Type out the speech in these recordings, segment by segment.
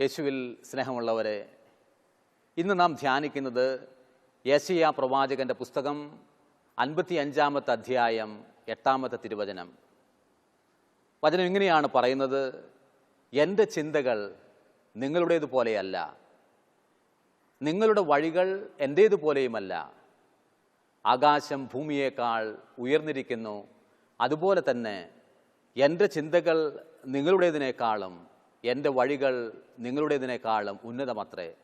യേശുവിൽ സ്നേഹമുള്ളവരെ ഇന്ന് നാം ധ്യാനിക്കുന്നത് യേശയ പ്രവാചകന്റെ പുസ്തകം അൻപത്തി അഞ്ചാമത്തെ അധ്യായം എട്ടാമത്തെ തിരുവചനം. വചനം ഇങ്ങനെയാണ് പറയുന്നത് എന്റെ ചിന്തകൾ നിങ്ങളുടേതുപോലെയല്ല. നിങ്ങളുടെ വഴികൾ എന്റേതുപോലെയുമല്ല ആകാശം ഭൂമിയേക്കാൾ ഉയർന്നിരിക്കുന്നു. അതുപോലെ തന്നെ എന്റെ ചിന്തകൾ നിങ്ങളുടേതിനേക്കാളും എന്റെ വഴികൾ നിങ്ങളുടേതിനേക്കാളും ഉന്നതമത്രേ.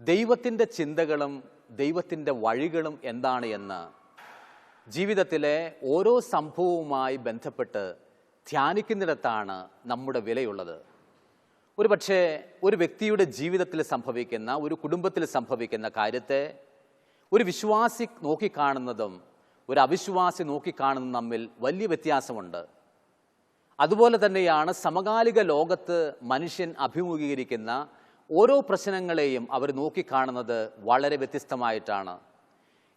ദൈവത്തിന്റെ ചിന്തകളും ദൈവത്തിന്റെ വഴികളും എന്താണ് എന്ന് ജീവിതത്തിലെ ഓരോ സംഭവവുമായി ബന്ധപ്പെട്ട് ധ്യാനിക്കുന്നിടത്താണ് നമ്മുടെ വിലയുള്ളത്. ഒരു പക്ഷേ ഒരു വ്യക്തിയുടെ ജീവിതത്തിൽ സംഭവിക്കുന്ന ഒരു കുടുംബത്തിൽ സംഭവിക്കുന്ന കാര്യത്തെ ഒരു വിശ്വാസി നോക്കിക്കാണുന്നതും ഒരു അവിശ്വാസി നോക്കിക്കാണുന്നതും തമ്മിൽ വലിയ വ്യത്യാസമുണ്ട്. അതുപോലെ തന്നെയാണ് സമകാലിക ലോകത്ത് മനുഷ്യൻ അഭിമുഖീകരിക്കുന്ന ഓരോ പ്രശ്നങ്ങളെയും അവർ നോക്കിക്കാണുന്നത് വളരെ വ്യത്യസ്തമായിട്ടാണ്.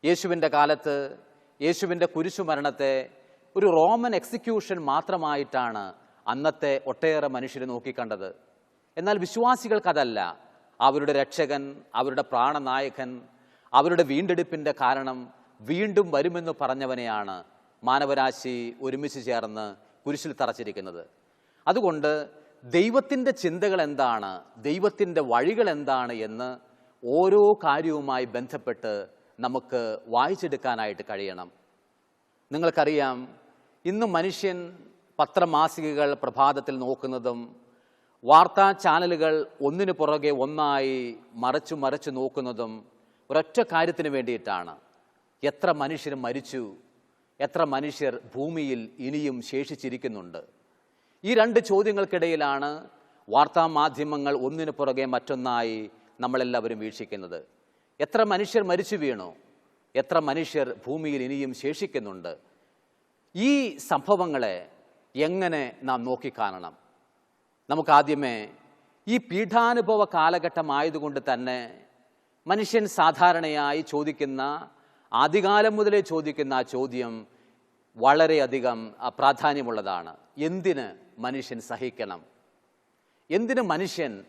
യേശുവിന്റെ കാലത്ത് യേശുവിന്റെ കുരിശുമരണത്തെ ഒരു റോമൻ എക്സിക്യൂഷൻ മാത്രമായിട്ടാണ് അന്നത്തെ ഒട്ടേറെ മനുഷ്യർ നോക്കിക്കണ്ടത്. എന്നാൽ വിശ്വാസികൾക്കതല്ല. അവരുടെ രക്ഷകൻ അവരുടെ പ്രാണനായകൻ അവരുടെ വീണ്ടെടുപ്പിന്റെ കാരണം വീണ്ടും വരുമെന്ന് പറഞ്ഞവനെയാണ് മാനവരാശി ഒരുമിച്ച് ചേർന്ന് കുരിശിൽ തറച്ചിരിക്കുന്നത്. അതുകൊണ്ട് ദൈവത്തിന്റെ ചിന്തകൾ എന്താണ് ദൈവത്തിന്റെ വഴികൾ എന്താണ് എന്ന് ഓരോ കാര്യവുമായി ബന്ധപ്പെട്ട് നമുക്ക് വായിച്ചെടുക്കാനായിട്ട് കഴിയണം. നിങ്ങൾക്കറിയാം ഇന്ന് മനുഷ്യൻ പത്രമാസികകൾ പ്രഭാതത്തിൽ നോക്കുന്നതും വാർത്താ ചാനലുകൾ ഒന്നിനു പുറകെ ഒന്നായി മറച്ചു മറച്ചു നോക്കുന്നതും ഒരൊറ്റ കാര്യത്തിന് വേണ്ടിയിട്ടാണ്. എത്ര മനുഷ്യർ മരിച്ചു എത്ര മനുഷ്യർ ഭൂമിയിൽ ഇനിയും ശേഷിച്ചിരിക്കുന്നുണ്ട്? ഈ രണ്ട് ചോദ്യങ്ങൾക്കിടയിലാണ് വാർത്താ മാധ്യമങ്ങൾ ഒന്നിനു പുറകെ മറ്റൊന്നായി നമ്മളെല്ലാവരും വീക്ഷിക്കുന്നത്. എത്ര മനുഷ്യർ മരിച്ചു വീണു? എത്ര മനുഷ്യർ ഭൂമിയിൽ ഇനിയും ശേഷിക്കുന്നുണ്ട്? ഈ സംഭവങ്ങളെ എങ്ങനെ നാം നോക്കിക്കാണണം? നമുക്കാദ്യമേ ഈ പീഠാനുഭവ കാലഘട്ടമായതുകൊണ്ട് തന്നെ മനുഷ്യൻ സാധാരണയായി ചോദിക്കുന്ന ആദ്യകാലം മുതലേ ചോദിക്കുന്ന ആ ചോദ്യം വളരെയധികം പ്രാധാന്യമുള്ളതാണ്. എന്തിന് മനുഷ്യൻ സഹിക്കണം? എന്തിന് മനുഷ്യൻ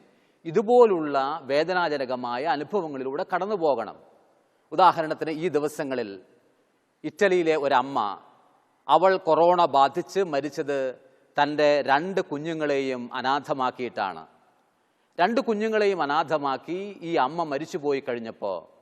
ഇതുപോലുള്ള വേദനാജനകമായ അനുഭവങ്ങളിലൂടെ കടന്നു പോകണം? ഉദാഹരണത്തിന് ഈ ദിവസങ്ങളിൽ ഇറ്റലിയിലെ ഒരമ്മ അവൾ കൊറോണ ബാധിച്ച് മരിച്ചത് തന്റെ രണ്ട് കുഞ്ഞുങ്ങളെയും അനാഥമാക്കിയിട്ടാണ്. രണ്ട് കുഞ്ഞുങ്ങളെയും അനാഥമാക്കി ഈ അമ്മ മരിച്ചുപോയി കഴിഞ്ഞപ്പോൾ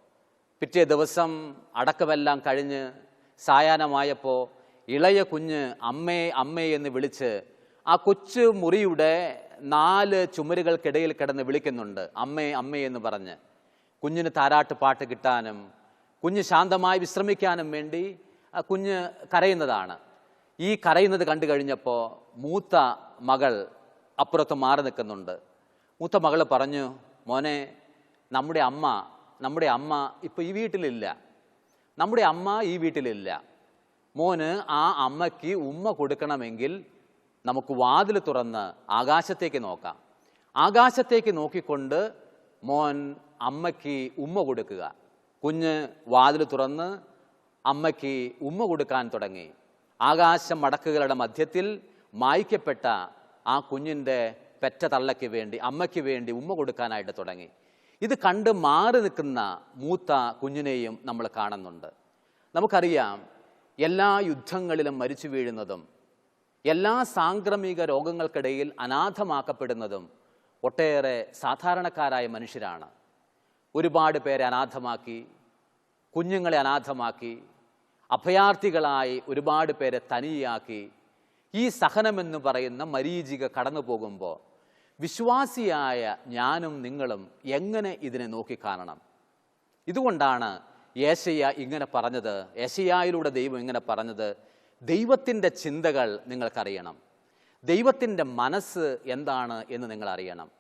പിറ്റേ ദിവസം അടക്കമെല്ലാം കഴിഞ്ഞ് സായാഹ്നമായപ്പോൾ ഇളയ കുഞ്ഞ് അമ്മേ അമ്മേ എന്ന് വിളിച്ച് ആ കൊച്ചു മുറിയുടെ നാല് ചുമരുകൾക്കിടയിൽ കിടന്ന് വിളിക്കുന്നുണ്ട്. അമ്മേ അമ്മേ എന്ന് പറഞ്ഞ്. കുഞ്ഞിന് താരാട്ട് പാട്ട് കിട്ടാനും കുഞ്ഞ് ശാന്തമായി വിശ്രമിക്കാനും വേണ്ടി ആ കുഞ്ഞ് കരയുന്നതാണ്. ഈ കരയുന്നത് കണ്ടു കഴിഞ്ഞപ്പോൾ മൂത്ത മകൾ അപ്പുറത്ത് മാറി നിൽക്കുന്നുണ്ട്. മൂത്ത മകൾ പറഞ്ഞു മോനെ നമ്മുടെ അമ്മ നമ്മുടെ അമ്മ ഇപ്പോൾ ഈ വീട്ടിലില്ല. നമ്മുടെ അമ്മ ഈ വീട്ടിലില്ല. മോന് ആ അമ്മയ്ക്ക് ഉമ്മ കൊടുക്കണമെങ്കിൽ നമുക്ക് വാതിൽ തുറന്ന് ആകാശത്തേക്ക് നോക്കാം. ആകാശത്തേക്ക് നോക്കിക്കൊണ്ട് മോൻ അമ്മയ്ക്ക് ഉമ്മ കൊടുക്കുക. കുഞ്ഞ് വാതിൽ തുറന്ന് അമ്മയ്ക്ക് ഉമ്മ കൊടുക്കാൻ തുടങ്ങി. ആകാശം മടക്കുകളുടെ മധ്യത്തിൽ മായ്ക്കപ്പെട്ട ആ കുഞ്ഞിന്റെ പെറ്റ തള്ളയ്ക്ക് വേണ്ടി അമ്മയ്ക്ക് വേണ്ടി ഉമ്മ കൊടുക്കാനായിട്ട് തുടങ്ങി. ഇത് കണ്ട് മാറി നിൽക്കുന്ന മൂത്ത കുഞ്ഞിനെയും നമ്മൾ കാണുന്നുണ്ട്. നമുക്കറിയാം എല്ലാ യുദ്ധങ്ങളിലും മരിച്ചു വീഴുന്നതും എല്ലാ സാംക്രമിക രോഗങ്ങൾക്കിടയിൽ അനാഥമാക്കപ്പെടുന്നതും ഒട്ടേറെ സാധാരണക്കാരായ മനുഷ്യരാണ്. ഒരുപാട് പേരെ അനാഥമാക്കി കുഞ്ഞുങ്ങളെ അനാഥമാക്കി അഭയാർത്ഥികളായി ഒരുപാട് പേരെ തനിയാക്കി ഈ സഹനമെന്ന് പറയുന്ന മരീചിക കടന്നു പോകുമ്പോൾ വിശ്വാസിയായ ഞാനും നിങ്ങളും എങ്ങനെ ഇതിനെ നോക്കിക്കാണണം? ഇതുകൊണ്ടാണ് ഏശയ്യ ഇങ്ങനെ പറഞ്ഞത് ഏശയ്യായിലൂടെ ദൈവം ഇങ്ങനെ പറഞ്ഞത് ദൈവത്തിന്റെ ചിന്തകൾ നിങ്ങൾക്കറിയണം. ദൈവത്തിന്റെ മനസ്സ് എന്താണ് എന്ന് നിങ്ങൾ അറിയണം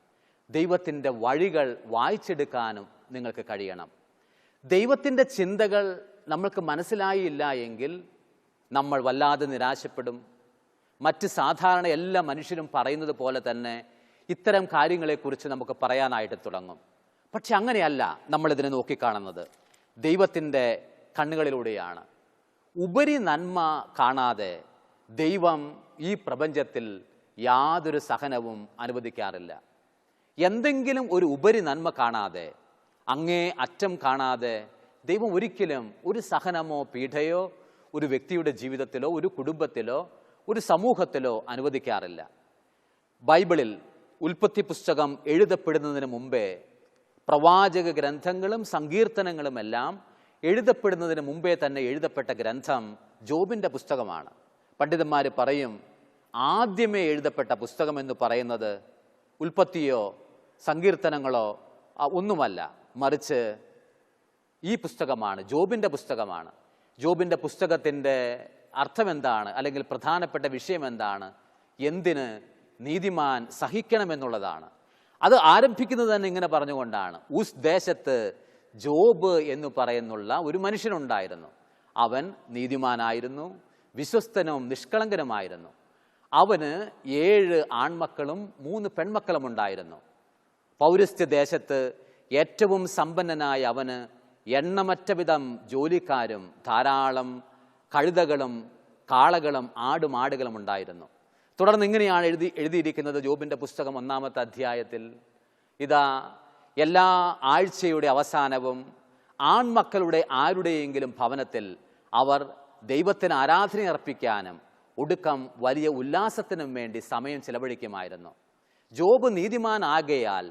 ദൈവത്തിന്റെ വഴികൾ വായിച്ചെടുക്കാനും നിങ്ങൾക്ക് കഴിയണം. ദൈവത്തിന്റെ ചിന്തകൾ നമ്മൾക്ക് മനസ്സിലായില്ല എങ്കിൽ നമ്മൾ വല്ലാതെ നിരാശപ്പെടും. മറ്റ് സാധാരണ എല്ലാ മനുഷ്യരും പറയുന്നത് പോലെ തന്നെ ഇത്തരം കാര്യങ്ങളെക്കുറിച്ച് നമുക്ക് പറയാനായിട്ട് തുടങ്ങും. പക്ഷെ അങ്ങനെയല്ല നമ്മളിതിനെ നോക്കിക്കാണുന്നത്. ദൈവത്തിന്റെ കണ്ണുകളിലൂടെയാണ്. ഉപരി നന്മ കാണാതെ ദൈവം ഈ പ്രപഞ്ചത്തിൽ യാതൊരു സഹനവും അനുവദിക്കാറില്ല. എന്തെങ്കിലും ഒരു ഉപരി നന്മ കാണാതെ അങ്ങേ അറ്റം കാണാതെ ദൈവം ഒരിക്കലും ഒരു സഹനമോ പീഠയോ ഒരു വ്യക്തിയുടെ ജീവിതത്തിലോ ഒരു കുടുംബത്തിലോ ഒരു സമൂഹത്തിലോ അനുവദിക്കാറില്ല. ബൈബിളിൽ ഉൽപ്പത്തി പുസ്തകം എഴുതപ്പെടുന്നതിന് മുമ്പേ പ്രവാചക ഗ്രന്ഥങ്ങളും സങ്കീർത്തനങ്ങളുമെല്ലാം എഴുതപ്പെടുന്നതിന് മുമ്പേ തന്നെ എഴുതപ്പെട്ട ഗ്രന്ഥം ജോബിന്റെ പുസ്തകമാണ്. പണ്ഡിതന്മാർ പറയും ആദ്യമേ എഴുതപ്പെട്ട പുസ്തകം എന്ന് പറയുന്നത് ഉൽപ്പത്തിയോ സങ്കീർത്തനങ്ങളോ ഒന്നുമല്ല. മറിച്ച് ഈ പുസ്തകമാണ് ജോബിന്റെ പുസ്തകമാണ്. ജോബിന്റെ പുസ്തകത്തിന്റെ അർത്ഥം എന്താണ് അല്ലെങ്കിൽ പ്രധാനപ്പെട്ട വിഷയം എന്താണ് എന്തിന് നീതിമാൻ സഹിക്കണമെന്നുള്ളതാണ്. അത് ആരംഭിക്കുന്നത് തന്നെ ഇങ്ങനെ പറഞ്ഞുകൊണ്ടാണ്. ഉസ് ദേശത്ത് ജോബ് എന്ന് പറയുന്നുള്ള ഒരു മനുഷ്യനുണ്ടായിരുന്നു. അവൻ നീതിമാനായിരുന്നു വിശ്വസ്തനും നിഷ്കളങ്കനുമായിരുന്നു. അവന് ഏഴ് ആൺമക്കളും മൂന്ന് പെൺമക്കളും ഉണ്ടായിരുന്നു. പൗരസ്ത്യ ദേശത്ത് ഏറ്റവും സമ്പന്നനായ അവന് എണ്ണമറ്റ വിധം ജോലിക്കാരും ധാരാളം കഴുതകളും കാളകളും ആടുമാടുകളും ഉണ്ടായിരുന്നു. തുടർന്ന് ഇങ്ങനെയാണ് എഴുതി എഴുതിയിരിക്കുന്നത് ജോബിന്റെ പുസ്തകം ഒന്നാമത്തെ അധ്യായത്തിൽ. ഇതാ എല്ലാ ആഴ്ചയുടെ അവസാനവും ആൺമക്കളുടെ ആരുടെയെങ്കിലും ഭവനത്തിൽ അവർ ദൈവത്തിന് ആരാധന അർപ്പിക്കാനും ഒടുക്കം വലിയ ഉല്ലാസത്തിനും വേണ്ടി സമയം ചിലവഴിക്കുമായിരുന്നു. ജോബ് നീതിമാനാകയാൽ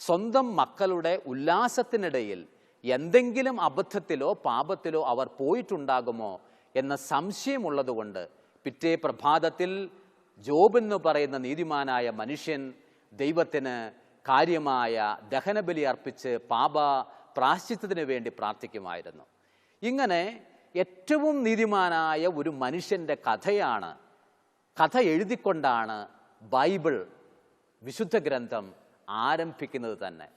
സ്വന്തം മക്കളുടെ ഉല്ലാസത്തിനിടയിൽ എന്തെങ്കിലും അബദ്ധത്തിലോ പാപത്തിലോ അവർ പോയിട്ടുണ്ടാകുമോ എന്ന സംശയമുള്ളതുകൊണ്ട് പിറ്റേ പ്രഭാതത്തിൽ ജോബ് എന്ന് പറയുന്ന നീതിമാനായ മനുഷ്യൻ ദൈവത്തിന് കാര്യമായ ദഹനബലി അർപ്പിച്ച് പാപ പ്രാശ്ചിത്തത്തിന് വേണ്ടി പ്രാർത്ഥിക്കുമായിരുന്നു. ഇങ്ങനെ ഏറ്റവും നീതിമാനായ ഒരു മനുഷ്യന്റെ കഥയാണ് കഥ എഴുതിക്കൊണ്ടാണ് ബൈബിൾ വിശുദ്ധ ഗ്രന്ഥം ആരംഭിക്കുന്നത് തന്നെ.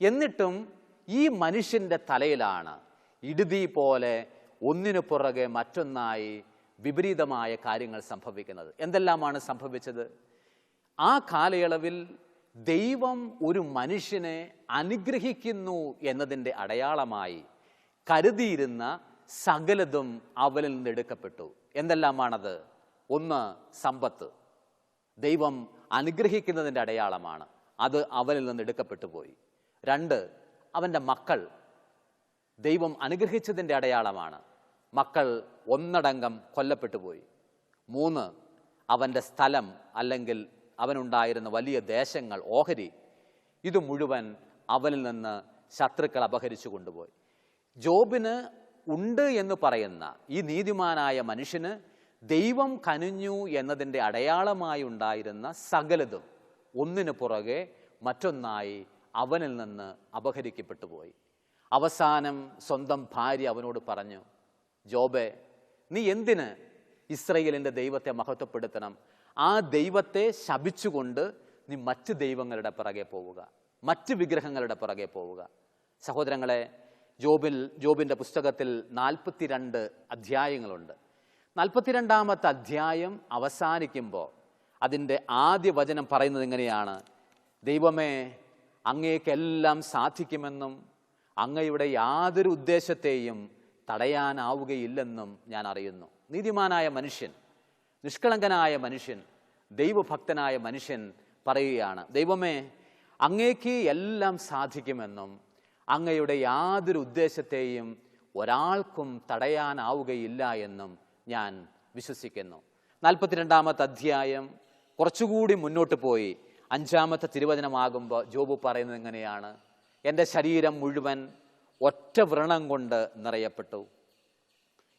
എന്നിട്ടും ഈ മനുഷ്യന്റെ തലയിലാണ് ഇടുതി പോലെ ഒന്നിനു പുറകെ മറ്റൊന്നായി വിപരീതമായ കാര്യങ്ങൾ സംഭവിക്കുന്നത്. എന്തെല്ലാമാണ് സംഭവിച്ചത്? ആ കാലയളവിൽ ദൈവം ഒരു മനുഷ്യനെ അനുഗ്രഹിക്കുന്നു എന്നതിന്റെ അടയാളമായി കരുതിയിരുന്ന സകലതും അവലിൽ നിന്ന് എടുക്കപ്പെട്ടു. എന്തെല്ലാമാണത്? ഒന്ന് സമ്പത്ത്. ദൈവം അനുഗ്രഹിക്കുന്നതിന്റെ അടയാളമാണ്. അത് അവനിൽ നിന്ന് എടുക്കപ്പെട്ടു പോയി. രണ്ട് അവന്റെ മക്കൾ. ദൈവം അനുഗ്രഹിച്ചതിന്റെ അടയാളമാണ്. മക്കൾ ഒന്നടങ്കം കൊല്ലപ്പെട്ടു പോയി. മൂന്ന് അവന്റെ സ്ഥലം അല്ലെങ്കിൽ അവനുണ്ടായിരുന്ന വലിയ ദേശങ്ങൾ ഓഹരി ഇത് മുഴുവൻ അവനിൽ നിന്ന് ശത്രുക്കൾ അപഹരിച്ചു കൊണ്ടുപോയി. ജോബിന് ഉണ്ട് എന്ന് പറയുന്ന ഈ നീതിമാനായ മനുഷ്യന് ദൈവം കനിഞ്ഞു എന്നതിന്റെ അടയാളമായി ഉണ്ടായിരുന്ന സകലതും ഒന്നിനു പുറകെ മറ്റൊന്നായി അവനിൽ നിന്ന് അപഹരിക്കപ്പെട്ടു പോയി. അവസാനം സ്വന്തം ഭാര്യ അവനോട് പറഞ്ഞു ജോബെ നീ എന്തിന് ഇസ്രയേലിന്റെ ദൈവത്തെ മഹത്വപ്പെടുത്തണം? ആ ദൈവത്തെ ശപിച്ചുകൊണ്ട് നീ മറ്റ് ദൈവങ്ങളുടെ പിറകെ പോവുക മറ്റ് വിഗ്രഹങ്ങളുടെ പിറകെ പോവുക. സഹോദരങ്ങളെ ജോബിൽ ജോബിന്റെ പുസ്തകത്തിൽ നാൽപ്പത്തിരണ്ട് അധ്യായങ്ങളുണ്ട്. നാൽപ്പത്തിരണ്ടാമത്തെ അധ്യായം അവസാനിക്കുമ്പോൾ അതിന്റെ ആദ്യ വചനം പറയുന്നത് എങ്ങനെയാണ്? ദൈവമേ അങ്ങേക്കെല്ലാം സാധിക്കുമെന്നും അങ്ങയുടെ യാതൊരു ഉദ്ദേശത്തെയും തടയാനാവുകയില്ലെന്നും ഞാൻ അറിയുന്നു. നീതിമാനായ മനുഷ്യൻ നിഷ്കളങ്കനായ മനുഷ്യൻ ദൈവഭക്തനായ മനുഷ്യൻ പറയുകയാണ് ദൈവമേ അങ്ങേക്ക് എല്ലാം സാധിക്കുമെന്നും അങ്ങയുടെ യാതൊരു ഉദ്ദേശത്തെയും ഒരാൾക്കും തടയാനാവുകയില്ല എന്നും ഞാൻ വിശ്വസിക്കുന്നു. നാൽപ്പത്തിരണ്ടാമത്തെ അധ്യായം കുറച്ചുകൂടി മുന്നോട്ട് പോയി. അഞ്ചാമത്തെ തിരുവചനമാകുമ്പോൾ ജോബ് പറയുന്നത് എങ്ങനെയാണ്? എന്റെ ശരീരം മുഴുവൻ ഒറ്റ വ്രണം കൊണ്ട് നിറയപ്പെട്ടു.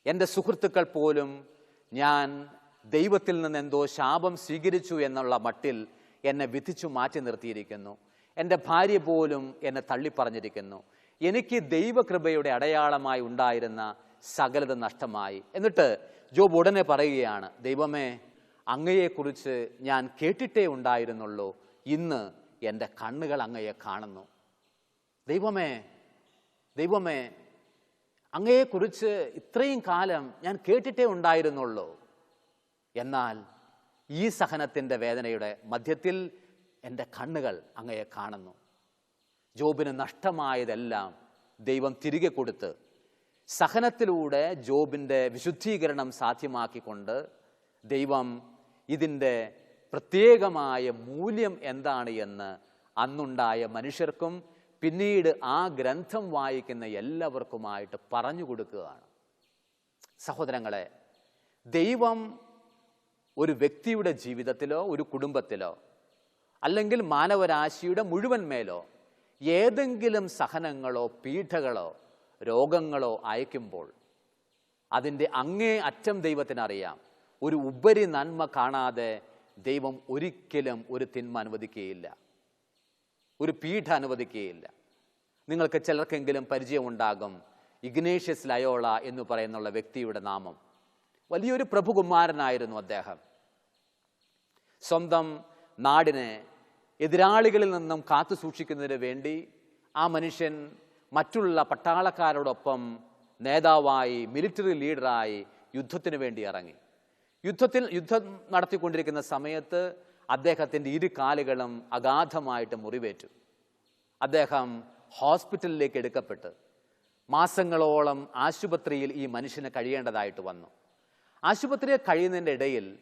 എന്റെ സുഹൃത്തുക്കൾ പോലും ഞാൻ ദൈവത്തിൽ നിന്ന് എന്തോ ശാപം സ്വീകരിച്ചു എന്നുള്ള മട്ടിൽ എന്നെ വിധിച്ചു മാറ്റി നിർത്തിയിരിക്കുന്നു. എന്റെ ഭാര്യ പോലും എന്നെ തള്ളിപ്പറഞ്ഞിരിക്കുന്നു. എനിക്ക് ദൈവകൃപയുടെ അടയാളമായി ഉണ്ടായിരുന്ന സകലത നഷ്ടമായി. എന്നിട്ട് ജോബ് ഉടനെ പറയുകയാണ് ദൈവമേ അങ്ങയെക്കുറിച്ച് ഞാൻ കേട്ടിട്ടേ ഉണ്ടായിരുന്നുള്ളൂ. ഇന്ന് എന്റെ കണ്ണുകൾ അങ്ങയെ കാണുന്നു. ദൈവമേ ദൈവമേ അങ്ങയെക്കുറിച്ച് ഇത്രയും കാലം ഞാൻ കേട്ടിട്ടേ ഉണ്ടായിരുന്നുള്ളൂ. എന്നാൽ ഈ സഹനത്തിന്റെ വേദനയുടെ മധ്യത്തിൽ എന്റെ കണ്ണുകൾ അങ്ങയെ കാണുന്നു. ജോബിന് നഷ്ടമായതെല്ലാം ദൈവം തിരികെ കൊടുത്ത് സഹനത്തിലൂടെ ജോബിന്റെ വിശുദ്ധീകരണം സാധ്യമാക്കിക്കൊണ്ട് ദൈവം ഇതിന്റെ പ്രത്യേകമായ മൂല്യം എന്താണ് എന്ന് അന്നുണ്ടായ മനുഷ്യർക്കും പിന്നീട് ആ ഗ്രന്ഥം വായിക്കുന്ന എല്ലാവർക്കുമായിട്ട് പറഞ്ഞു കൊടുക്കുകയാണ്. സഹോദരങ്ങളെ ദൈവം ഒരു വ്യക്തിയുടെ ജീവിതത്തിലോ ഒരു കുടുംബത്തിലോ അല്ലെങ്കിൽ മാനവരാശിയുടെ മുഴുവൻ മേലോ ഏതെങ്കിലും സഹനങ്ങളോ പീഠകളോ രോഗങ്ങളോ അയക്കുമ്പോൾ അതിന്റെ അങ്ങേ അറ്റം ദൈവത്തിനറിയാം. ഒരു ഉപരി നന്മ കാണാതെ ദൈവം ഒരിക്കലും ഒരു തിന്മ അനുവദിക്കുകയില്ല. ഒരു പീഠ അനുവദിക്കുകയില്ല. നിങ്ങൾക്ക് ചിലർക്കെങ്കിലും പരിചയമുണ്ടാകും. ഇഗ്നേഷ്യസ് ലയോള എന്ന് പറയുന്നുള്ള വ്യക്തിയുടെ നാമം. വലിയൊരു പ്രഭുകുമാരനായിരുന്നു അദ്ദേഹം. സ്വന്തം നാടിനെ എതിരാളികളിൽ നിന്നും കാത്തു സൂക്ഷിക്കുന്നതിന് വേണ്ടി ആ മനുഷ്യൻ മറ്റുള്ള പട്ടാളക്കാരോടൊപ്പം നേതാവായി മിലിറ്ററി ലീഡറായി യുദ്ധത്തിന് വേണ്ടി ഇറങ്ങി. യുദ്ധത്തിൽ യുദ്ധം നടത്തിക്കൊണ്ടിരിക്കുന്ന സമയത്ത് അദ്ദേഹത്തിന്റെ ഇരു കാലുകളും അഗാധമായിട്ട് മുറിവേറ്റു. അദ്ദേഹം ഹോസ്പിറ്റലിലേക്ക് എടുക്കപ്പെട്ട് മാസങ്ങളോളം ആശുപത്രിയിൽ ഈ മനുഷ്യന് കഴിയേണ്ടതായിട്ട് വന്നു. ആശുപത്രിയിൽ കഴിയുന്നതിന്റെ ഇടയിൽ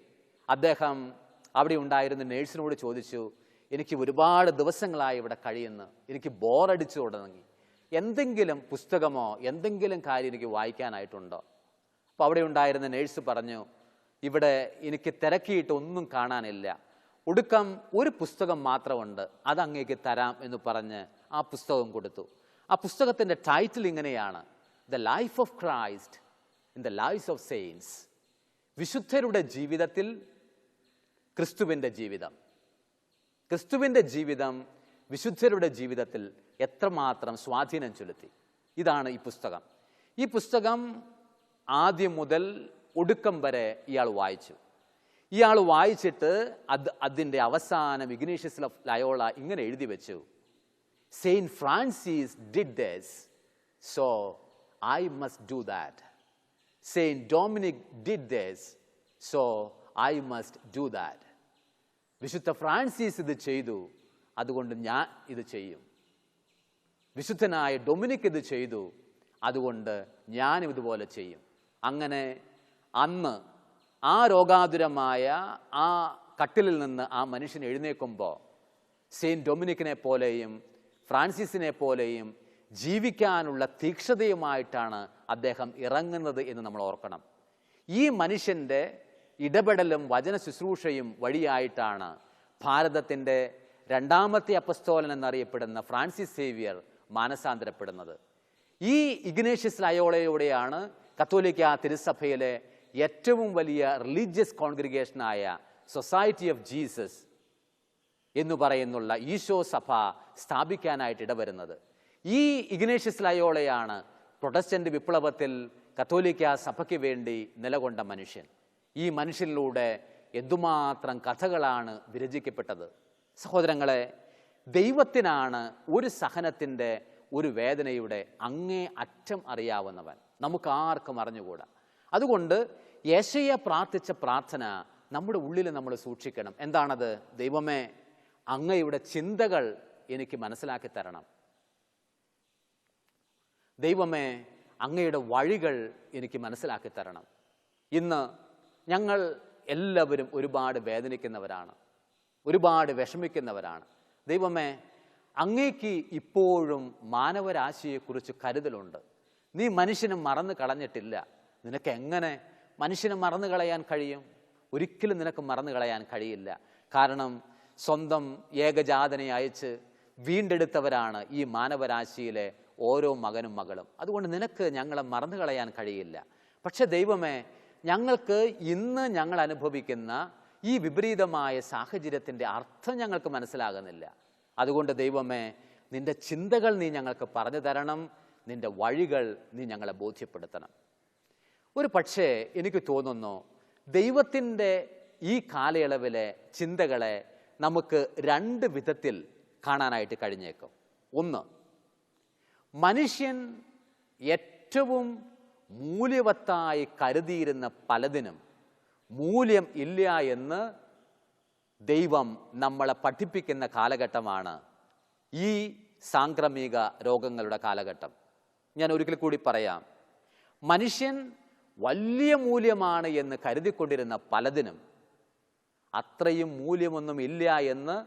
അദ്ദേഹം അവിടെ ഉണ്ടായിരുന്ന നേഴ്സിനോട് ചോദിച്ചു എനിക്ക് ഒരുപാട് ദിവസങ്ങളായി ഇവിടെ കഴിയുന്നു. എനിക്ക് ബോറടിച്ചു തുടങ്ങി. എന്തെങ്കിലും പുസ്തകമോ എന്തെങ്കിലും കാര്യം എനിക്ക് വായിക്കാനായിട്ടുണ്ടോ? അപ്പോൾ അവിടെ ഉണ്ടായിരുന്ന നേഴ്സ് പറഞ്ഞു ഇവിടെ എനിക്ക് തിരക്കിയിട്ട് ഒന്നും കാണാനില്ല. ഒടുക്കം ഒരു പുസ്തകം മാത്രമുണ്ട് അത് അങ്ങേക്ക് തരാം എന്ന് പറഞ്ഞ് ആ പുസ്തകം കൊടുത്തു. ആ പുസ്തകത്തിന്റെ ടൈറ്റിൽ ഇങ്ങനെയാണ് the life of Christ in the life of saints വിശുദ്ധരുടെ ജീവിതത്തിൽ ക്രിസ്തുവിന്റെ ജീവിതം. ക്രിസ്തുവിന്റെ ജീവിതം വിശുദ്ധരുടെ ജീവിതത്തിൽ എത്രമാത്രം സ്വാധീനം ചെലുത്തി. ഇതാണ് ഈ പുസ്തകം. ഈ പുസ്തകം ആദ്യം മുതൽ ഒടുക്കം വരെ ഇയാൾ വായിച്ചു. ഇയാൾ വായിച്ചിട്ട് അത് അതിന്റെ അവസാനം ഇഗ്നേഷ്യസ് ലയോള ഇങ്ങനെ എഴുതി വെച്ചു. Saint Francis did this so I must do that saint Dominic did this so I must do that വിശുദ്ധ ഫ്രാൻസിസ് ഇത് ചെയ്തു. അതുകൊണ്ട് ഞാൻ ഇത് ചെയ്യും. വിശുദ്ധനായ ഡൊമിനിക് ഇത് ചെയ്തു. അതുകൊണ്ട് ഞാനും ഇതുപോലെ ചെയ്യും. അങ്ങനെ അന്ന് ആ രോഗാതുരമായ ആ കട്ടിലിൽ നിന്ന് ആ മനുഷ്യൻ എഴുന്നേൽക്കുമ്പോൾ സെയിന്റ് ഡൊമിനിക്കിനെ പോലെയും ഫ്രാൻസിസിനെ പോലെയും ജീവിക്കാനുള്ള തീക്ഷതയുമായിട്ടാണ് അദ്ദേഹം ഇറങ്ങുന്നത് എന്ന് നമ്മൾ ഓർക്കണം. ഈ മനുഷ്യന്റെ ഇടപെടലും വചന ശുശ്രൂഷയും വഴിയായിട്ടാണ് ഭാരതത്തിന്റെ രണ്ടാമത്തെ അപ്പസ്തോലൻ എന്നറിയപ്പെടുന്ന ഫ്രാൻസിസ് സേവിയർ മാനസാന്തരപ്പെടുന്നത്. ഈ ഇഗ്നേഷ്യസ് ലയോളയോടെയാണ് കത്തോലിക്ക തിരുസഭയിലെ ഏറ്റവും വലിയ റിലീജിയസ് കോൺഗ്രിഗേഷനായ സൊസൈറ്റി ഓഫ് ജീസസ് എന്ന് പറയുന്നുള്ള ഈശോ സഭ സ്ഥാപിക്കാനായിട്ട് ഇടവരുന്നത്. ഈ ഇഗ്നേഷ്യസ് ലയോളയാണ് പ്രൊട്ടസ്റ്റന്റ് വിപ്ലവത്തിൽ കത്തോലിക്ക സഭയ്ക്ക് വേണ്ടി നിലകൊണ്ട മനുഷ്യൻ. ഈ മനുഷ്യനിലൂടെ എന്തുമാത്രം കഥകളാണ് വിരചിക്കപ്പെട്ടത്. സഹോദരങ്ങളെ ദൈവത്തിനാണ് ഒരു സഹനത്തിന്റെ ഒരു വേദനയുടെ അങ്ങേ അറ്റം അറിയാവുന്നവൻ. നമുക്ക് ആർക്കും അറിഞ്ഞുകൂടാ. അതുകൊണ്ട് യേശയ്യ പ്രാർത്ഥിച്ച പ്രാർത്ഥന നമ്മുടെ ഉള്ളിൽ നമ്മൾ സൂക്ഷിക്കണം. എന്താണത്? ദൈവമേ അങ്ങയുടെ ചിന്തകൾ എനിക്ക് മനസ്സിലാക്കി തരണം. ദൈവമേ അങ്ങയുടെ വഴികൾ എനിക്ക് മനസ്സിലാക്കി തരണം. ഇന്ന് ഞങ്ങൾ എല്ലാവരും ഒരുപാട് വേദനിക്കുന്നവരാണ്. ഒരുപാട് വിഷമിക്കുന്നവരാണ്. ദൈവമേ അങ്ങേക്ക് ഇപ്പോഴും മാനവരാശിയെക്കുറിച്ച് കരുതലുണ്ട്. നീ മനുഷ്യനെ മറന്നു കളഞ്ഞിട്ടില്ല. നിനക്ക് എങ്ങനെ മനുഷ്യനെ മറന്നു കളയാൻ കഴിയും. ഒരിക്കലും നിനക്ക് മറന്നു കളയാൻ കഴിയില്ല. കാരണം സ്വന്തം ഏകജാതനെ അയച്ച് വീണ്ടെടുത്തവരാണ് ഈ മാനവരാശിയിലെ ഓരോ മകനും മകളും. അതുകൊണ്ട് നിനക്ക് ഞങ്ങളെ മറന്നു കളയാൻ കഴിയില്ല. പക്ഷെ ദൈവമേ ഞങ്ങൾക്ക് ഇന്ന് ഞങ്ങൾ അനുഭവിക്കുന്ന ഈ വിപരീതമായ സാഹചര്യത്തിന്റെ അർത്ഥം ഞങ്ങൾക്ക് മനസ്സിലാകുന്നില്ല. അതുകൊണ്ട് ദൈവമേ നിന്റെ ചിന്തകൾ നീ ഞങ്ങൾക്ക് പറഞ്ഞു തരണം. നിന്റെ വഴികൾ നീ ഞങ്ങളെ ബോധ്യപ്പെടുത്തണം. ഒരു പക്ഷേ എനിക്ക് തോന്നുന്നു ദൈവത്തിന്റെ ഈ കാലയളവിലെ ചിന്തകളെ നമുക്ക് രണ്ട് വിധത്തിൽ കാണാനായിട്ട് കഴിഞ്ഞേക്കും. ഒന്ന് മനുഷ്യൻ ഏറ്റവും മൂല്യവത്തായി കരുതിയിരുന്ന പലതിനും മൂല്യം ഇല്ല എന്ന് ദൈവം നമ്മളെ പഠിപ്പിക്കുന്ന കാലഘട്ടമാണ് ഈ സാംക്രമിക രോഗങ്ങളുടെ കാലഘട്ടം. ഞാൻ ഒരിക്കൽ കൂടി പറയാം. മനുഷ്യൻ വലിയ മൂല്യമാണ് എന്ന് കരുതിക്കൊണ്ടിരുന്ന പലതിനും അത്രയും മൂല്യമൊന്നും ഇല്ല എന്ന്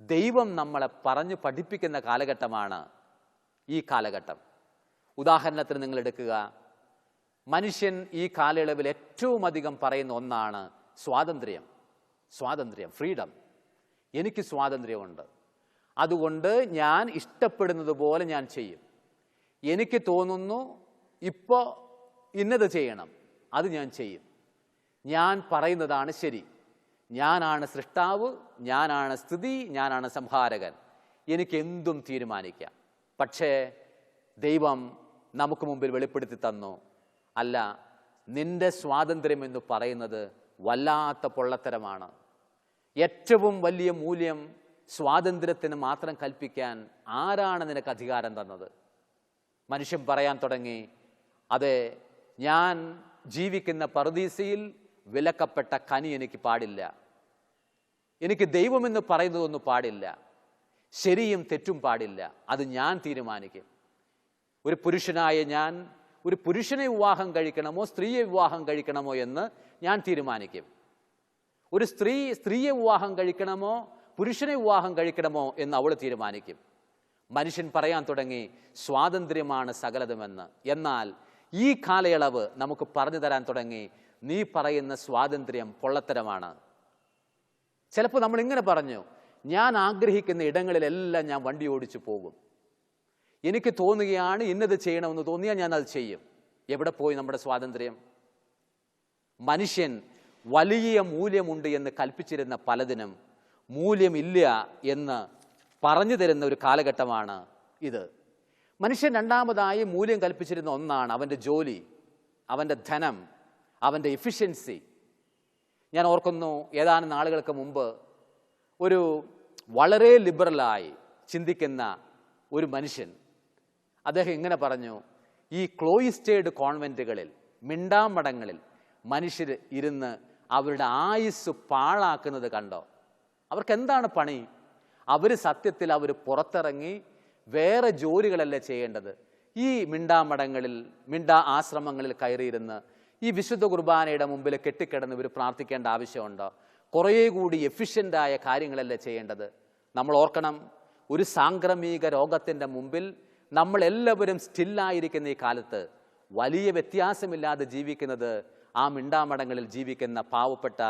ദൈവം നമ്മളെ പറഞ്ഞു പഠിപ്പിക്കുന്ന കാലഘട്ടമാണ് ഈ കാലഘട്ടം. ഉദാഹരണത്തിന് നിങ്ങൾ എടുക്കുക. മനുഷ്യൻ ഈ കാലയളവിൽ ഏറ്റവും അധികം പറയുന്ന ഒന്നാണ് സ്വാതന്ത്ര്യം. സ്വാതന്ത്ര്യം ഫ്രീഡം. എനിക്ക് സ്വാതന്ത്ര്യമുണ്ട്. അതുകൊണ്ട് ഞാൻ ഇഷ്ടപ്പെടുന്നത് പോലെ ഞാൻ ചെയ്യും. എനിക്ക് തോന്നുന്നു ഇപ്പോൾ ഇന്നത് ചെയ്യണം. അത് ഞാൻ ചെയ്യും. ഞാൻ പറയുന്നതാണ് ശരി. ഞാനാണ് സൃഷ്ടാവ് ഞാനാണ് സ്ഥിതി ഞാനാണ് സംഹാരകൻ. എനിക്ക് എന്തും തീരുമാനിക്കാം. പക്ഷേ ദൈവം നമുക്ക് മുമ്പിൽ വെളിപ്പെടുത്തി തന്നു. അല്ല നിന്റെ സ്വാതന്ത്ര്യം എന്ന് പറയുന്നത് വല്ലാത്ത പൊള്ളത്തരമാണ്. ഏറ്റവും വലിയ മൂല്യം സ്വാതന്ത്ര്യത്തിന് മാത്രം കൽപ്പിക്കാൻ ആരാണ് നിനക്ക് അധികാരം തന്നത്? മനുഷ്യൻ പറയാൻ തുടങ്ങി അതെ ഞാൻ ജീവിക്കുന്ന പറുദീസയിൽ വിലക്കപ്പെട്ട കനി എനിക്ക് പാടില്ല. എനിക്ക് ദൈവമെന്ന് പറയുന്നതൊന്നും പാടില്ല. ശരിയും തെറ്റും പാടില്ല. അത് ഞാൻ തീരുമാനിക്കും. ഒരു പുരുഷനായ ഞാൻ ഒരു പുരുഷനെ വിവാഹം കഴിക്കണമോ സ്ത്രീയെ വിവാഹം കഴിക്കണമോ എന്ന് ഞാൻ തീരുമാനിക്കും. ഒരു സ്ത്രീ സ്ത്രീയെ വിവാഹം കഴിക്കണമോ പുരുഷനെ വിവാഹം കഴിക്കണമോ എന്ന് അവൾ തീരുമാനിക്കും. മനുഷ്യൻ പറയാൻ തുടങ്ങി സ്വാതന്ത്ര്യമാണ് സകലതുമെന്ന്. എന്നാൽ ഈ കാലയളവ് നമുക്ക് പറഞ്ഞു തരാൻ തുടങ്ങി. നീ പറയുന്ന സ്വാതന്ത്ര്യം പൊള്ളത്തരമാണ്. ചിലപ്പോൾ നമ്മൾ ഇങ്ങനെ പറഞ്ഞു ഞാൻ ആഗ്രഹിക്കുന്ന ഇടങ്ങളിലെല്ലാം ഞാൻ വണ്ടി ഓടിച്ചു പോകും. എനിക്ക് തോന്നുകയാണ് ഇന്നത് ചെയ്യണമെന്ന് തോന്നിയാൽ ഞാൻ അത് ചെയ്യും. എവിടെ പോയി നമ്മുടെ സ്വാതന്ത്ര്യം? മനുഷ്യൻ വലിയ മൂല്യമുണ്ട് എന്ന് കൽപ്പിച്ചിരുന്ന പലതിനും മൂല്യമില്ല എന്ന് പറഞ്ഞു തരുന്ന ഒരു കാലഘട്ടമാണ് ഇത്. മനുഷ്യൻ രണ്ടാമതായി മൂല്യം കൽപ്പിച്ചിരുന്ന ഒന്നാണ് അവന്റെ ജോലി അവന്റെ ധനം അവന്റെ എഫിഷ്യൻസി ഞാൻ ഓർക്കുന്നു ഏതാനും നാളുകൾക്ക് മുമ്പ് ഒരു വളരെ ലിബറലായി ചിന്തിക്കുന്ന ഒരു മനുഷ്യൻ അദ്ദേഹം ഇങ്ങനെ പറഞ്ഞു ഈ ക്ലോയിസ്റ്റേഡ് കോൺവെന്റുകളിൽ മിണ്ടാമടങ്ങളിൽ മനുഷ്യർ ഇരുന്ന് അവരുടെ ആയുസ് പാഴാക്കുന്നത് കണ്ടോ? അവർക്ക് എന്താണ് പണി? അവർ സത്യത്തിൽ അവർ പുറത്തിറങ്ങി വേറെ ജോലികളല്ലേ ചെയ്യേണ്ടത്? ഈ മിണ്ടാമടങ്ങളിൽ മിണ്ടാ ആശ്രമങ്ങളിൽ കയറിയിരുന്ന് ഈ വിശുദ്ധ കുർബാനയുടെ മുമ്പിൽ കെട്ടിക്കിടന്ന് ഇവർ പ്രാർത്ഥിക്കേണ്ട ആവശ്യമുണ്ടോ? കുറേ കൂടി എഫിഷ്യന്റായ കാര്യങ്ങളല്ലേ ചെയ്യേണ്ടത്? നമ്മൾ ഓർക്കണം ഒരു സാംക്രമിക രോഗത്തിന്റെ മുമ്പിൽ നമ്മളെല്ലാവരും സ്റ്റില്ലായിരിക്കുന്ന ഈ കാലത്ത് വലിയ വ്യത്യാസമില്ലാതെ ജീവിക്കുന്നത് ആ മിണ്ടാമടങ്ങളിൽ ജീവിക്കുന്ന പാവപ്പെട്ട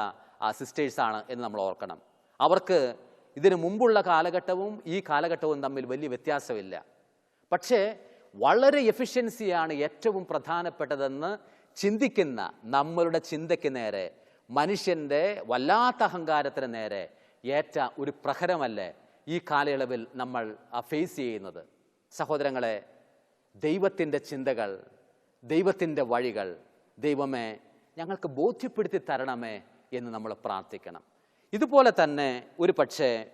ആ സിസ്റ്റേഴ്സാണ് എന്ന് നമ്മൾ ഓർക്കണം. അവർക്ക് ഇതിനു മുമ്പുള്ള കാലഘട്ടവും ഈ കാലഘട്ടവും തമ്മിൽ വലിയ വ്യത്യാസമില്ല. പക്ഷേ വളരെ എഫിഷ്യൻസിയാണ് ഏറ്റവും പ്രധാനപ്പെട്ടതെന്ന് ചിന്തിക്കുന്ന നമ്മളുടെ ചിന്തയ്ക്ക് നേരെ മനുഷ്യന്റെ വല്ലാത്ത അഹങ്കാരത്തിന് നേരെ ഏറ്റ ഒരു പ്രഹരമല്ലേ ഈ കാലയളവിൽ നമ്മൾ ഫേസ് ചെയ്യുന്നത്. സഹോദരങ്ങളെ ദൈവത്തിന്റെ ചിന്തകൾ ദൈവത്തിന്റെ വഴികൾ ദൈവമേ ഞങ്ങൾക്ക് ബോധ്യപ്പെടുത്തി തരണമേ എന്ന് നമ്മൾ പ്രാർത്ഥിക്കണം. ഇതുപോലെ തന്നെ ഒരു പക്ഷേ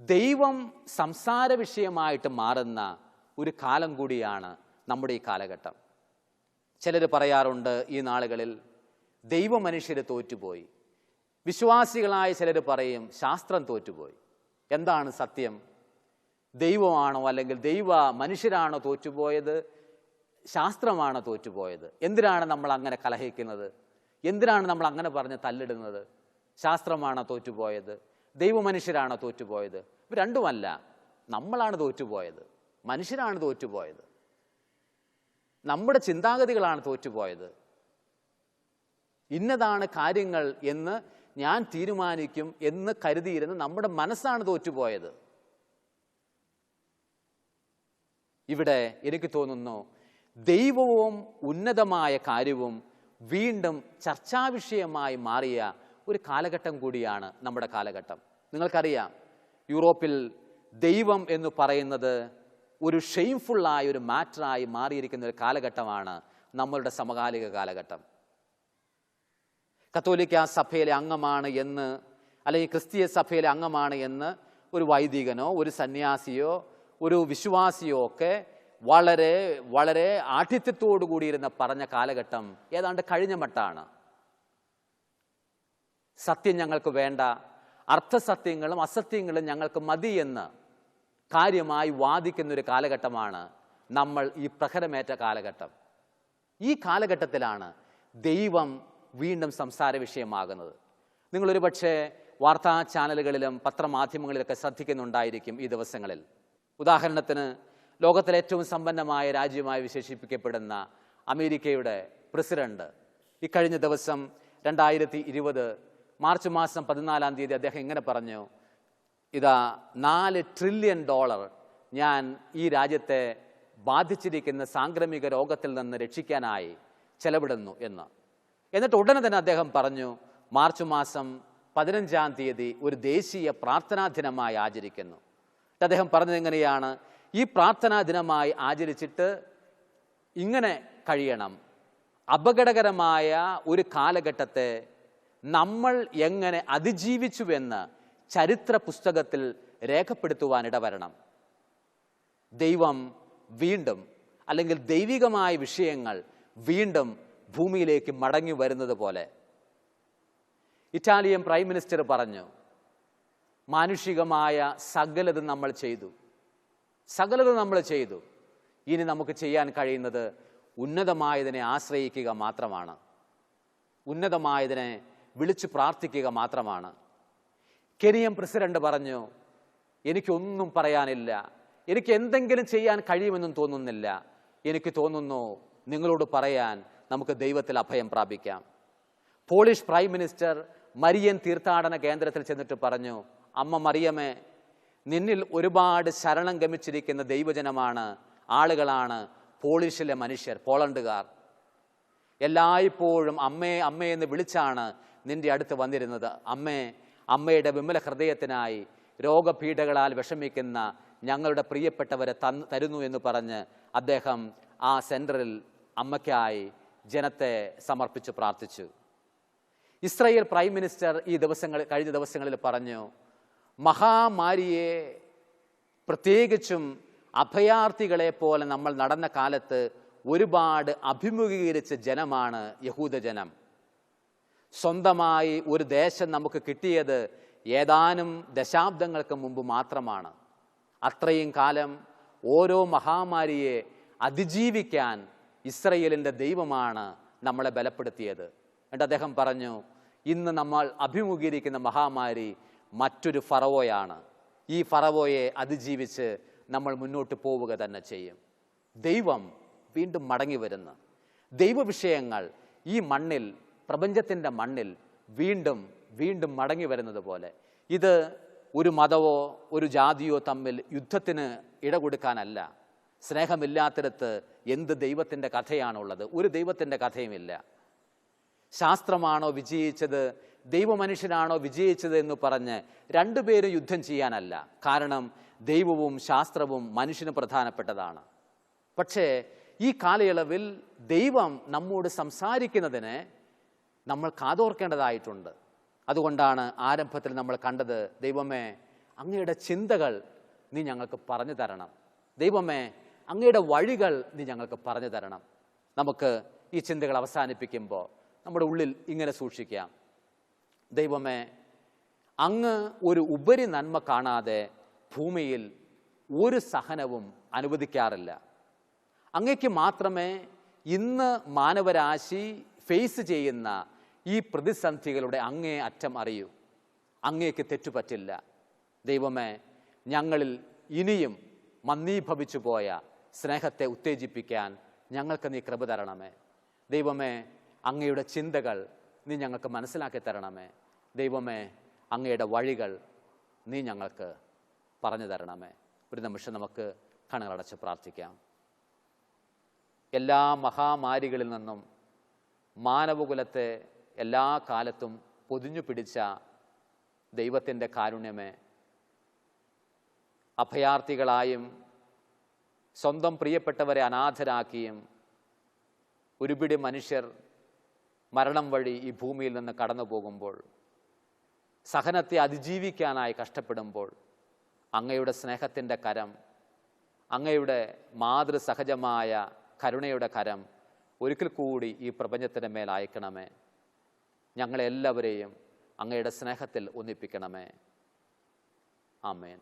ദൈവം സംസാര വിഷയമായിട്ട് മാറുന്ന ഒരു കാലം കൂടിയാണ് നമ്മുടെ ഈ കാലഘട്ടം. ചിലർ പറയാറുണ്ട് ഈ നാളുകളിൽ ദൈവ മനുഷ്യർ തോറ്റുപോയി. വിശ്വാസികളായ ചിലർ പറയും ശാസ്ത്രം തോറ്റുപോയി. എന്താണ് സത്യം? ദൈവമാണോ അല്ലെങ്കിൽ ദൈവ മനുഷ്യരാണോ തോറ്റുപോയത്? ശാസ്ത്രമാണോ തോറ്റുപോയത്? എന്തിനാണ് നമ്മൾ അങ്ങനെ കലഹിക്കുന്നത്? എന്തിനാണ് നമ്മൾ അങ്ങനെ പറഞ്ഞ് തല്ലിടുന്നത്? ശാസ്ത്രമാണോ തോറ്റുപോയത്? ദൈവമനുഷ്യരാണോ തോറ്റുപോയത്? ഇവ രണ്ടുമല്ല. നമ്മളാണ് തോറ്റുപോയത്. മനുഷ്യരാണ് തോറ്റുപോയത്. നമ്മുടെ ചിന്താഗതികളാണ് തോറ്റുപോയത്. ഇന്നതാണ് കാര്യങ്ങൾ എന്ന് ഞാൻ തീരുമാനിക്കും എന്ന് കരുതിയിരുന്ന നമ്മുടെ മനസ്സാണ് തോറ്റുപോയത്. ഇവിടെ എനിക്ക് തോന്നുന്നു ദൈവവും ഉന്നതമായ കാര്യവും വീണ്ടും ചർച്ചാവിഷയമായി മാറിയ ഒരു കാലഘട്ടം കൂടിയാണ് നമ്മുടെ കാലഘട്ടം. നിങ്ങൾക്കറിയാം യൂറോപ്പിൽ ദൈവം എന്ന് പറയുന്നത് ഒരു ഷെയിംഫുള്ളായ ഒരു മാറ്ററായി മാറിയിരിക്കുന്ന ഒരു കാലഘട്ടമാണ് നമ്മളുടെ സമകാലിക കാലഘട്ടം. കത്തോലിക്ക സഭയിലെ അംഗമാണ് എന്ന് അല്ലെങ്കിൽ ക്രിസ്തീയ സഭയിലെ അംഗമാണ് എന്ന് ഒരു വൈദികനോ ഒരു സന്യാസിയോ ഒരു വിശ്വാസിയോ ഒക്കെ വളരെ വളരെ ആഠിത്യത്തോടു കൂടിയിരുന്ന പറഞ്ഞ കാലഘട്ടം ഏതാണ്ട് കഴിഞ്ഞ മട്ടാണ്. സത്യം ഞങ്ങൾക്ക് വേണ്ട അർത്ഥസത്യങ്ങളും അസത്യങ്ങളും ഞങ്ങൾക്ക് മതി എന്ന് കാര്യമായി വാദിക്കുന്ന ഒരു കാലഘട്ടമാണ് നമ്മൾ ഈ പ്രഹരമേറ്റ കാലഘട്ടം. ഈ കാലഘട്ടത്തിലാണ് ദൈവം വീണ്ടും സംസാര വിഷയമാകുന്നത്. നിങ്ങളൊരു പക്ഷേ വാർത്താ ചാനലുകളിലും പത്രമാധ്യമങ്ങളിലൊക്കെ ശ്രദ്ധിക്കുന്നുണ്ടായിരിക്കും ഈ ദിവസങ്ങളിൽ. ഉദാഹരണത്തിന് ലോകത്തിലെ ഏറ്റവും സമ്പന്നമായ രാജ്യമായി വിശേഷിപ്പിക്കപ്പെടുന്ന അമേരിക്കയുടെ പ്രസിഡന്റ് ഇക്കഴിഞ്ഞ ദിവസം രണ്ടായിരത്തി ഇരുപത് മാർച്ച് മാസം പതിനാലാം തീയതി അദ്ദേഹം ഇങ്ങനെ പറഞ്ഞു ഇതാ നാല് ട്രില്യൺ ഡോളർ ഞാൻ ഈ രാജ്യത്തെ ബാധിച്ചിരിക്കുന്ന സാംക്രമിക രോഗത്തിൽ നിന്ന് രക്ഷിക്കാനായി ചെലവിടുന്നു എന്ന്. എന്നിട്ട് ഉടനെ തന്നെ അദ്ദേഹം പറഞ്ഞു മാർച്ച് മാസം പതിനഞ്ചാം തീയതി ഒരു ദേശീയ പ്രാർത്ഥനാ ദിനമായി ആചരിക്കുന്നു. അദ്ദേഹം പറഞ്ഞത് എങ്ങനെയാണ്? ഈ പ്രാർത്ഥനാ ദിനമായി ആചരിച്ചിട്ട് ഇങ്ങനെ കഴിയണം. അപകടകരമായ ഒരു കാലഘട്ടത്തെ നമ്മൾ എങ്ങനെ അതിജീവിച്ചുവെന്ന് ചരിത്ര പുസ്തകത്തിൽ രേഖപ്പെടുത്തുവാനിട വരണം ദൈവം വീണ്ടും അല്ലെങ്കിൽ ദൈവികമായ വിഷയങ്ങൾ വീണ്ടും ഭൂമിയിലേക്ക് മടങ്ങി വരുന്നത് പോലെ. ഇറ്റാലിയൻ പ്രൈം മിനിസ്റ്റർ പറഞ്ഞു മാനുഷികമായ സകലത് നമ്മൾ ചെയ്തു. സകലത് നമ്മൾ ചെയ്തു. ഇനി നമുക്ക് ചെയ്യാൻ കഴിയുന്നത് ഉന്നതമായതിനെ ആശ്രയിക്കുക മാത്രമാണ്. ഉന്നതമായതിനെ വിളിച്ചു പ്രാർത്ഥിക്കുക മാത്രമാണ്. കെനിയൻ പ്രസിഡന്റ് പറഞ്ഞു എനിക്കൊന്നും പറയാനില്ല. എനിക്ക് എന്തെങ്കിലും ചെയ്യാൻ കഴിയുമെന്നും തോന്നുന്നില്ല. എനിക്ക് തോന്നുന്നു നിങ്ങളോട് പറയാൻ നമുക്ക് ദൈവത്തിൽ അഭയം പ്രാപിക്കാം. പോളിഷ് പ്രൈം മിനിസ്റ്റർ മരിയൻ തീർത്ഥാടന കേന്ദ്രത്തിൽ ചെന്നിട്ട് പറഞ്ഞു അമ്മ മറിയമേ നിന്നിൽ ഒരുപാട് ശരണം ഗമിച്ചിരിക്കുന്ന ദൈവജനമാണ് ആളുകളാണ് പോളിഷിലെ മനുഷ്യർ പോളണ്ടുകാർ. എല്ലായ്പ്പോഴും അമ്മേ അമ്മേ എന്ന് വിളിച്ചാണ് നിന്റെ അടുത്ത് വന്നിരുന്നത്. അമ്മേ അമ്മയുടെ വിമല ഹൃദയത്തിനായി രോഗപീഠകളാൽ വിഷമിക്കുന്ന ഞങ്ങളുടെ പ്രിയപ്പെട്ടവരെ തന്ന് തരുന്നു എന്ന് പറഞ്ഞ് അദ്ദേഹം ആ സെന്ററിൽ അമ്മയ്ക്കായി ജനത്തെ സമർപ്പിച്ച് പ്രാർത്ഥിച്ചു. ഇസ്രയേൽ പ്രൈം മിനിസ്റ്റർ ഈ ദിവസങ്ങൾ കഴിഞ്ഞ ദിവസങ്ങളിൽ പറഞ്ഞു മഹാമാരിയെ പ്രത്യേകിച്ചും അഭയാർത്ഥികളെ പോലെ നമ്മൾ നടന്ന കാലത്ത് ഒരുപാട് അഭിമുഖീകരിച്ച ജനമാണ് യഹൂദജനം. സ്വന്തമായി ഒരു ദേശം നമുക്ക് കിട്ടിയത് ഏതാനും ദശാബ്ദങ്ങൾക്ക് മുമ്പ് മാത്രമാണ്. അത്രയും കാലം ഓരോ മഹാമാരിയെ അതിജീവിക്കാൻ ഇസ്രയേലിന്റെ ദൈവമാണ് നമ്മളെ ബലപ്പെടുത്തിയത്. എന്നിട്ട് അദ്ദേഹം പറഞ്ഞു ഇന്ന് നമ്മൾ അഭിമുഖീകരിക്കുന്ന മഹാമാരി മറ്റൊരു ഫറവോയാണ്. ഈ ഫറവോയെ അതിജീവിച്ച് നമ്മൾ മുന്നോട്ട് പോവുക തന്നെ ചെയ്യും. ദൈവം വീണ്ടും മടങ്ങി വരുന്നു. ദൈവവിഷയങ്ങൾ ഈ മണ്ണിൽ പ്രപഞ്ചത്തിന്റെ മണ്ണിൽ വീണ്ടും വീണ്ടും മടങ്ങി വരുന്നത് പോലെ. ഇത് ഒരു മതമോ ഒരു ജാതിയോ തമ്മിൽ യുദ്ധത്തിന് ഇട കൊടുക്കാനല്ല സ്നേഹമില്ലാത്തിടത്ത് എന്ത് ദൈവത്തിന്റെ കഥയാണുള്ളത്? ഒരു ദൈവത്തിന്റെ കഥയുമില്ല. ശാസ്ത്രമാണോ വിജയിച്ചത്? ദൈവമനുഷ്യനാണോ വിജയിച്ചത് എന്ന് പറഞ്ഞ് രണ്ടുപേരും യുദ്ധം ചെയ്യാനല്ല. കാരണം ദൈവവും ശാസ്ത്രവും മനുഷ്യന് പ്രധാനപ്പെട്ടതാണ്. പക്ഷേ ഈ കാലയളവിൽ ദൈവം നമ്മോട് സംസാരിക്കുന്നതിന് നമ്മൾ കാതോർക്കേണ്ടതായിട്ടുണ്ട്. അതുകൊണ്ടാണ് ആരംഭത്തിൽ നമ്മൾ കണ്ടത് ദൈവമേ അങ്ങയുടെ ചിന്തകൾ നീ ഞങ്ങൾക്ക് പറഞ്ഞു തരണം. ദൈവമേ അങ്ങയുടെ വഴികൾ നീ ഞങ്ങൾക്ക് പറഞ്ഞു തരണം. നമുക്ക് ഈ ചിന്തകൾ അവസാനിപ്പിക്കുമ്പോൾ നമ്മുടെ ഉള്ളിൽ ഇങ്ങനെ സൂക്ഷിക്കാം. ദൈവമേ അങ്ങ് ഒരു ഉപരി നന്മ കാണാതെ ഭൂമിയിൽ ഒരു സഹനവും അനുവദിക്കാറില്ല. അങ്ങയ്ക്ക് മാത്രമേ ഇന്ന് മാനവരാശി ഫേസ് ചെയ്യുന്ന ഈ പ്രതിസന്ധികളുടെ അങ്ങേ അറ്റം അറിയൂ. അങ്ങേക്ക് തെറ്റുപറ്റില്ല ദൈവമേ ഞങ്ങളിൽ ഇനിയും മന്ദീഭവിച്ചു പോയ സ്നേഹത്തെ ഉത്തേജിപ്പിക്കാൻ ഞങ്ങൾക്ക് നീ കൃപ തരണമേ. ദൈവമേ അങ്ങയുടെ ചിന്തകൾ നീ ഞങ്ങൾക്ക് മനസ്സിലാക്കി തരണമേ. ദൈവമേ അങ്ങയുടെ വഴികൾ നീ ഞങ്ങൾക്ക് പറഞ്ഞു തരണമേ. ഒരു നിമിഷം നമുക്ക് കണകളടച്ച് പ്രാർത്ഥിക്കാം. എല്ലാ മഹാമാരികളിൽ നിന്നും മാനവകുലത്തെ എല്ലാ കാലത്തും പൊതിഞ്ഞു പിടിച്ച ദൈവത്തിന്റെ കാരുണ്യമേ അഭയാർത്ഥികളായും സ്വന്തം പ്രിയപ്പെട്ടവരെ അനാഥരാക്കിയും ഒരുപിടി മനുഷ്യർ മരണം വഴി ഈ ഭൂമിയിൽ നിന്ന് കടന്നു പോകുമ്പോൾ സഹനത്തെ അതിജീവിക്കാനായി കഷ്ടപ്പെടുമ്പോൾ അങ്ങയുടെ സ്നേഹത്തിന്റെ കരം അങ്ങയുടെ മാതൃസഹജമായ കരുണയുടെ കരം ഒരിക്കൽ കൂടി ഈ പ്രപഞ്ചത്തിന്റെ മേൽ അയക്കണമേ. ഞങ്ങളെല്ലാവരെയും അങ്ങയുടെ സ്നേഹത്തിൽ ഒന്നിപ്പിക്കണമേ. ആമേൻ.